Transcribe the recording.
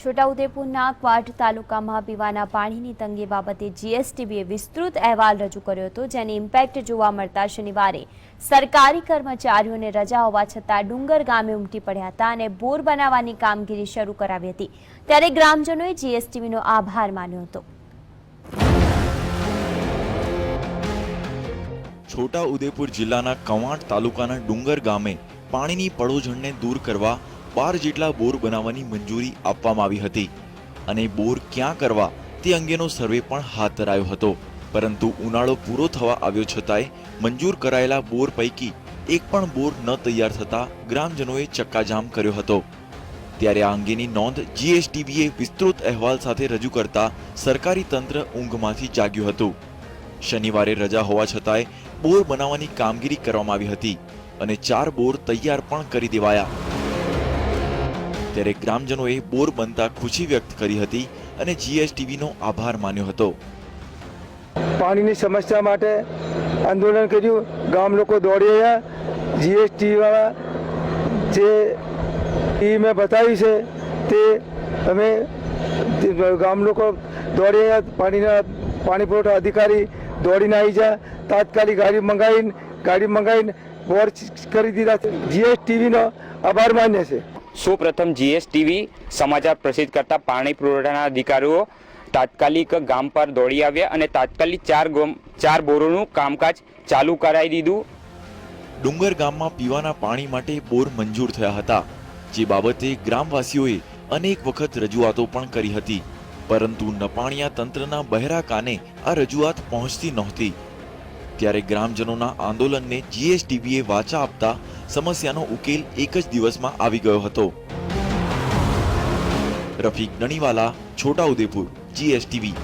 છોટાઉદેપુરના Quad તાલુકામાં પીવાના પાણીની તંગી બાબતે જીએસટીબીએ વિસ્તૃત અહેવાલ રજૂ કર્યો હતો, જેની ઇમ્પેક્ટ જોવા મળતા શનિવારે સરકારી કર્મચારીઓને રજા હોવા છતાં ડુંગર ગામે ઉમટી પડ્યા હતા અને બોર બનાવવાની કામગીરી શરૂ કરાવી હતી. ત્યારે ગ્રામજનોએ જીએસટીબીનો આભાર માન્યો હતો. છોટા ઉદેપુર જિલ્લાના કવાંટ તાલુકાના ડુંગર ગામે પાણીની પડોજણને દૂર કરવા બાર જેટલા બોર બનાવવાની મંજૂરી આપવામાં આવી હતી. અને બોર ક્યાં કરવા તે અંગેનો સર્વે પણ હાથ ધરાયો હતો. પરંતુ ઉનાળો પૂરો થવા આવ્યો છતાંય મંજૂર કરાયેલા બોર પૈકી એક પણ બોર ન તૈયાર થતાં ગ્રામજનોએ ચક્કાજામ કર્યો હતો. ત્યારે આ અંગેની નોંધ જીએસટીબીએ વિસ્તૃત અહેવાલ સાથે રજૂ કરતા સરકારી તંત્ર ઊંઘમાંથી જાગ્યું હતું. શનિવારે રજા હોવા છતાંય બોર બનાવવાની કામગીરી કરવામાં આવી હતી અને ચાર બોર તૈયાર પણ કરી દેવાયા. ત્યારે ગ્રામજનોએ બોર બનતા ખુશી વ્યક્ત કરી હતી અને જીએસટીવીનો આભાર માન્યો હતો. પાણીની સમસ્યા માટે આંદોલન કર્યું. ગામ લોકો દોડી આવ્યા. જીએસટી વાળા જે મેં બતાવી છે તે અમે ગામ લોકો દોડી આવ્યા. પાણીના પાણી પુરવઠા અધિકારી દોડીને આવી જા તાત્કાલિક ગાડી મંગાવીને ગાડી મંગાવીને બોર કરી દીધા છે. જીએસટીવીનો આભાર માન્ય છે. સૌપ્રથમ જીએસટીવી સમાચાર પ્રસિદ્ધ કરતા પાણી પુરવઠાના અધિકારીઓ તાત્કાલિક ગામ પર દોડી આવ્યા અને તાત્કાલિક ચાર ચાર બોરોનું કામકાજ ચાલુ કરાવી દીધું. ડુંગર ગામમાં પીવાના પાણી માટે બોર મંજૂર થયા હતા, જે બાબતે ગ્રામવાસીઓએ અનેક વખત રજૂઆતો પણ કરી હતી. પરંતુ નપાણિયા તંત્રના બહેરા કાને આ રજૂઆત પહોંચતી નહોતી. ત્યારે ગ્રામજનોના આંદોલનને જીએસટીબીએ વાચા આપતા સમસ્યાનો ઉકેલ એક જ દિવસમાં આવી ગયો હતો. રફીક નણીવાલા, છોટાઉદેપુર, જીએસટીવી.